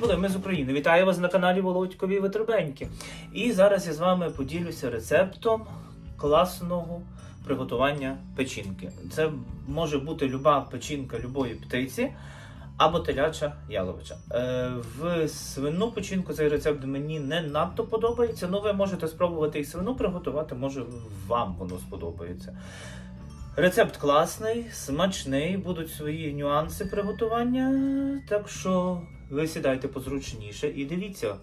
Були, ми з України. Вітаю вас на каналі Володькові Витребеньки. І зараз я з вами поділюся рецептом класного приготування печінки. Це може бути люба печінка любої птиці або теляча яловича. Е, в свину печінку цей рецепт мені не надто подобається. Ну, ви можете спробувати і свину приготувати, може вам воно сподобається. Рецепт класний, смачний, будуть свої нюанси приготування, так що ви сідайте позручніше і дивіться.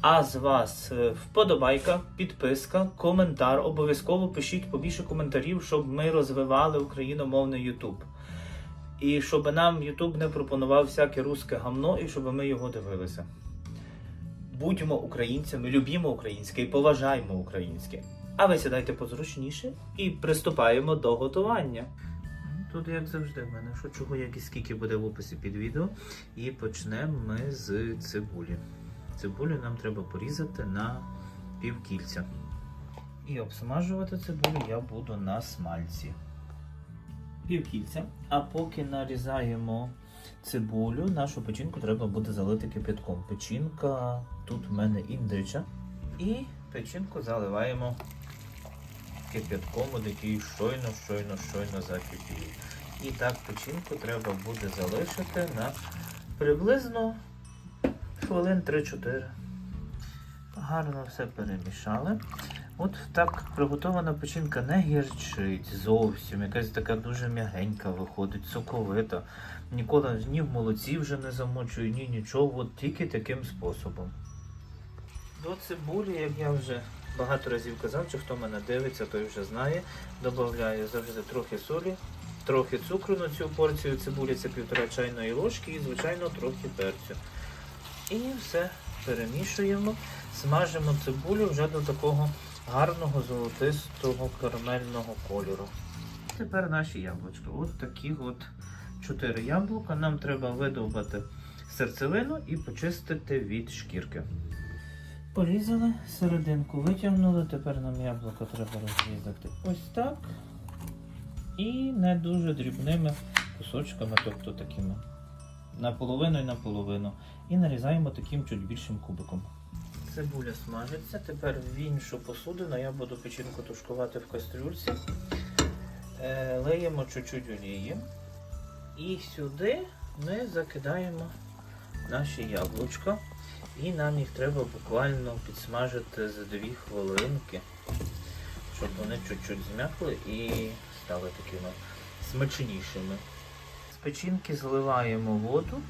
А з вас е, вподобайка, підписка, коментар. Обов'язково пишіть побільше коментарів, щоб ми розвивали україномовний YouTube. І щоб нам YouTube не пропонував всяке русське гамно, і щоб ми його дивилися. Будьмо українцями, любімо українське і поважаємо українське. А ви сідайте позручніше і приступаємо до готування. Тут, як завжди, в мене що чого, як і скільки буде в описі під відео. І почнемо ми з цибулі. Цибулю нам треба порізати на півкільця. І обсмажувати цибулю я буду на смальці. Півкільця. А поки нарізаємо цибулю, нашу печінку треба буде залити кипятком. Печінка тут в мене індича. І печінку заливаємо кипятком, який щойно, щойно, щойно закипів. І так печінку треба буде залишити на приблизно хвилин 3-4. Гарно все перемішали. От так приготована печінка не гірчить зовсім, якась така дуже м'ягенька виходить, соковита. Ніколи ні в молоці вже не замочую, ні нічого, от тільки таким способом. До цибулі, як я вже багато разів казав, чи хто мене дивиться, той вже знає. Додаю завжди трохи солі, трохи цукру на цю порцію цибулі, це півтора чайної ложки і, звичайно, трохи перцю. І все перемішуємо, смажимо цибулю вже до такого гарного золотистого карамельного кольору. Тепер наші яблучка. От такі от чотири яблука. Нам треба видовбати серцевину і почистити від шкірки. Порізали, серединку витягнули, тепер нам яблуко треба розрізати ось так. І не дуже дрібними кусочками, тобто такими наполовину і наполовину. І нарізаємо таким чуть більшим кубиком. Цибуля смажиться. Тепер в іншу посудину я буду печінку тушкувати в кастрюльці. Е, леємо чуть-чуть олії. І сюди ми закидаємо наші яблучка. І нам їх треба буквально підсмажити за 2 хвилинки, щоб вони чуть-чуть зм'якли і стали такими смачнішими. З печінки зливаємо воду.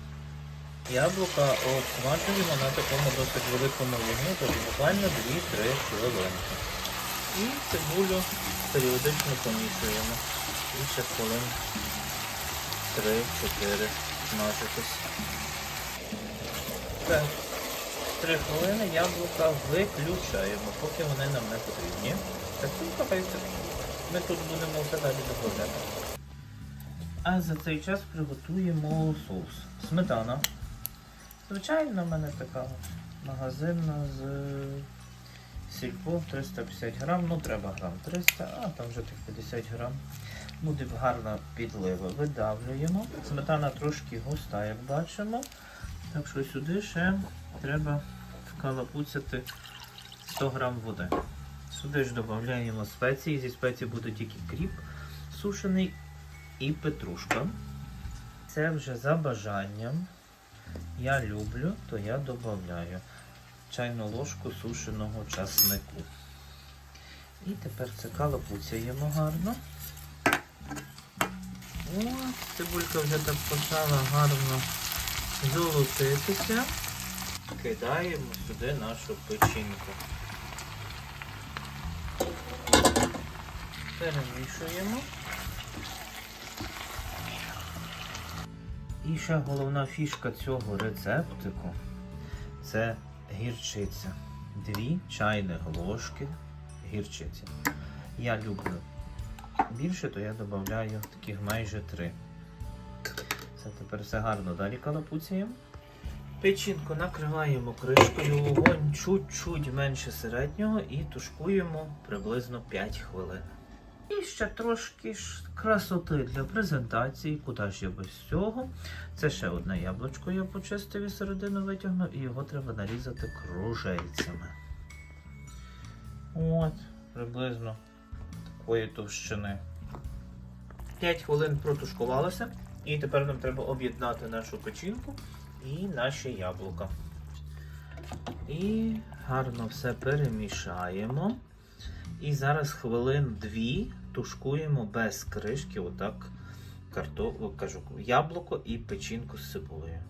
Яблука обсмажуємо на такому досить великому вогню, тобто буквально 2-3 хвилинки. І цибулю періодично помішуємо. Ще хвилин 3-4 смажитись. Так. Три хвилини яблука виключаємо, поки вони нам не потрібні. Так слухайте, ми тут будемо все далі додати. А за цей час приготуємо соус. Сметана. Звичайно, в мене така магазинна з сільпо 350 грам, ну треба грам 300, а там вже тих 50 грам. Буде гарна підлива. Видавлюємо. Сметана трошки густа, як бачимо. Так що сюди ще треба вкалапуцяти 100 грам води. Сюди ж додаємо спеції. Зі спеції буде тільки кріп сушений і петрушка. Це вже за бажанням. Я люблю, то я додаю чайну ложку сушеного часнику. І тепер це калапуцяємо гарно. О, цибулька вже так почала гарно золотитися. Кидаємо сюди нашу печінку. Перемішуємо. І ще головна фішка цього рецептику це гірчиця. Дві чайних ложки гірчиці. Я люблю більше, то я додаю таких майже три. Це тепер все гарно далі калапуціємо. Печінку накриваємо кришкою, вогонь чуть-чуть менше середнього і тушкуємо приблизно 5 хвилин. І ще трошки ж красоти для презентації, куди ж я без цього. Це ще одне яблучко я почистив і середину витягнув, і його треба нарізати кружельцями. От, приблизно такої товщини. 5 хвилин протушкувалося, і тепер нам треба об'єднати нашу печінку і наші яблука. І гарно все перемішаємо. І зараз хвилин дві тушкуємо без кришки, отак карто... кажу, яблуко і печінку з цибулею.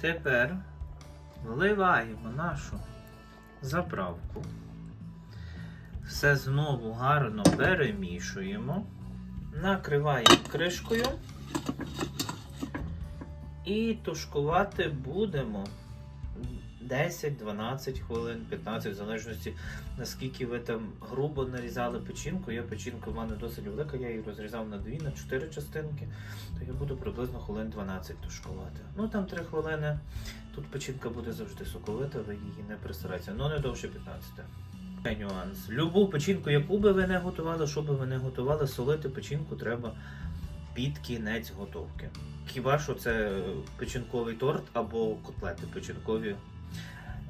Тепер вливаємо нашу заправку. Все знову гарно перемішуємо. Накриваємо кришкою. І тушкувати будемо 10-12 хвилин, 15, в залежності наскільки ви там грубо нарізали печінку. Я печінка в мене досить велика, я її розрізав на 2, на 4 частинки, то я буду приблизно хвилин 12 тушкувати. Ну там 3 хвилини. Тут печінка буде завжди соковита, ви її не присираєте, але не довше 15. Нюанс. Любу печінку, яку би ви не готували, що би ви не готували, солити печінку треба під кінець готовки. Хіба що це печінковий торт або котлети печінкові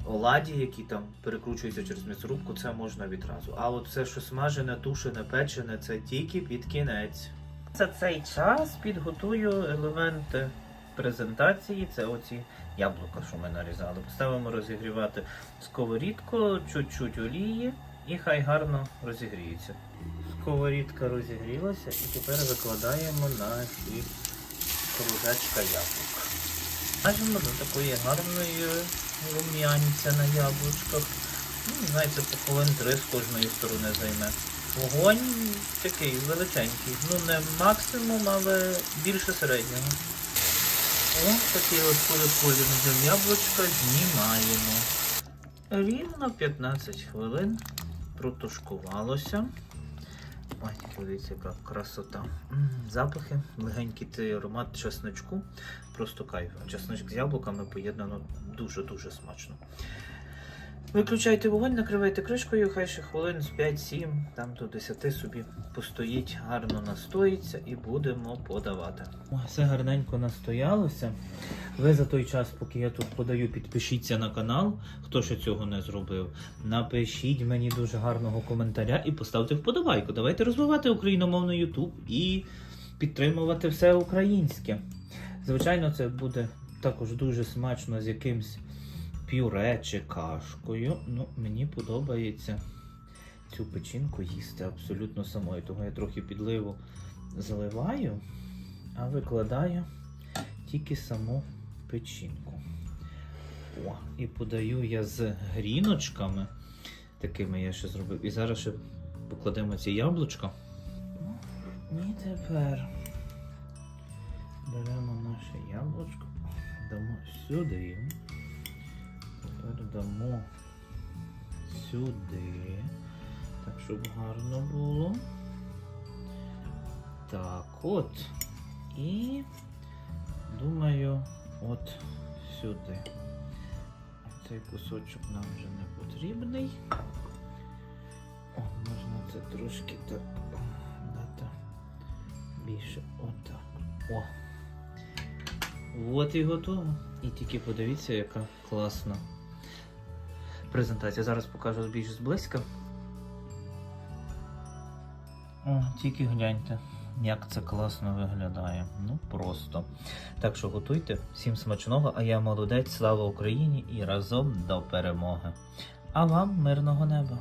оладі, які там перекручуються через м'ясорубку, це можна відразу. А от все, що смажене, тушене, печене, це тільки під кінець. За цей час підготую елементи презентації. Це оці яблука, що ми нарізали. Поставимо розігрівати сковорідку, чуть-чуть олії і хай гарно розігріється. Сковорідка розігрілася і тепер викладаємо наші кружечка яблук. Бачимо до такої гарної рум'янця на яблучках. Ну, знаєте, по хвилин три з кожної сторони займе. Вогонь такий величенький. Ну не максимум, але більше середнього. Ось такий от колір з яблучка знімаємо. Рівно 15 хвилин протушкувалося. Ой, подивіться, яка красота. Запахи, легенький цей аромат чесночку. Просто кайф. Чесночок з яблуками поєднано дуже-дуже смачно. Виключайте вогонь, накривайте кришкою, хай ще хвилин з 5-7, там до 10 собі постоїть, гарно настоїться і будемо подавати. Все гарненько настоялося. Ви за той час, поки я тут подаю, підпишіться на канал, хто ще цього не зробив. Напишіть мені дуже гарного коментаря і поставте вподобайку. Давайте розвивати україномовний YouTube і підтримувати все українське. Звичайно, це буде також дуже смачно з якимсь пюре чи кашкою. Ну, мені подобається цю печінку їсти абсолютно самою. Тому я трохи підливу заливаю, а викладаю тільки саму печінку. О, і подаю я з гріночками. Такими я ще зробив. І зараз ще покладемо ці яблучка. І тепер беремо наше яблучко, дамо сюди. Тепер дамо сюди. Так, щоб гарно було. Так, от. І думаю, от сюди. Цей кусочок нам вже не потрібний. О, можна це трошки так дати більше. Отак. О. От і готово. І тільки подивіться, яка класна презентація. Зараз покажу більш зблизька. О, тільки гляньте, як це класно виглядає. Ну просто. Так що готуйте, всім смачного, а я молодець, слава Україні і разом до перемоги. А вам мирного неба!